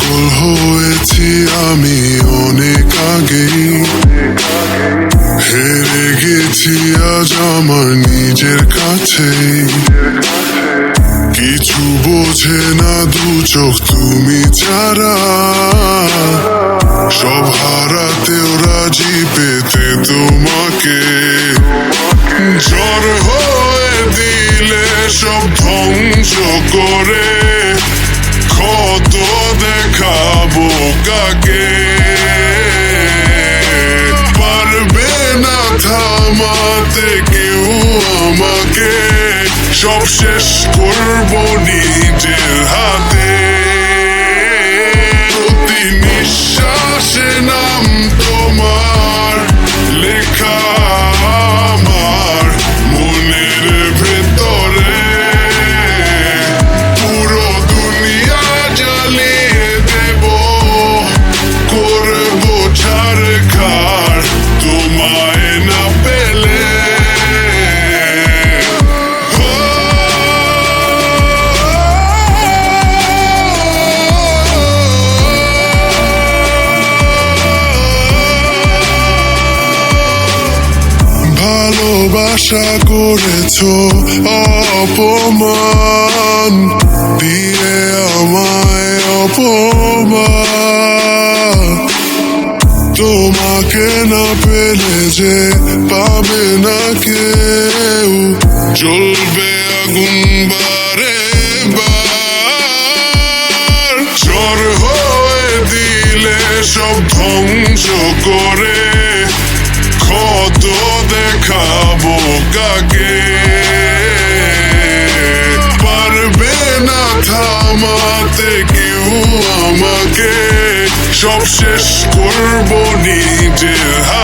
পাগল হয়েছি আমি অনেক আগেই হেরে গেছি আজ আমার নিজের কাছে। কিছু বোঝে না দু চোখ তুমি ছাড়া। সব হারাতেও রাজি পেতে তোমাকে। জ্বর হয়ে দিলে সব ধ্বংস করে। কত কাকে পারবে না থামাতে কেউ আমাকে। সব শেষ করব ভালোবাসা করেছ, অপমান। দিয়ে আমায় অপমান। তোমাকে না পেলে যে পাবে না কেউ। জ্বলবে আগুন বারে বার। ঝড় হয়ে দিলে সব ধ্বংস করে। কত দেখাবো কাকে পারবে না থামাতে কেউ আমাকে। সব শেষ করব নিজের হাতে।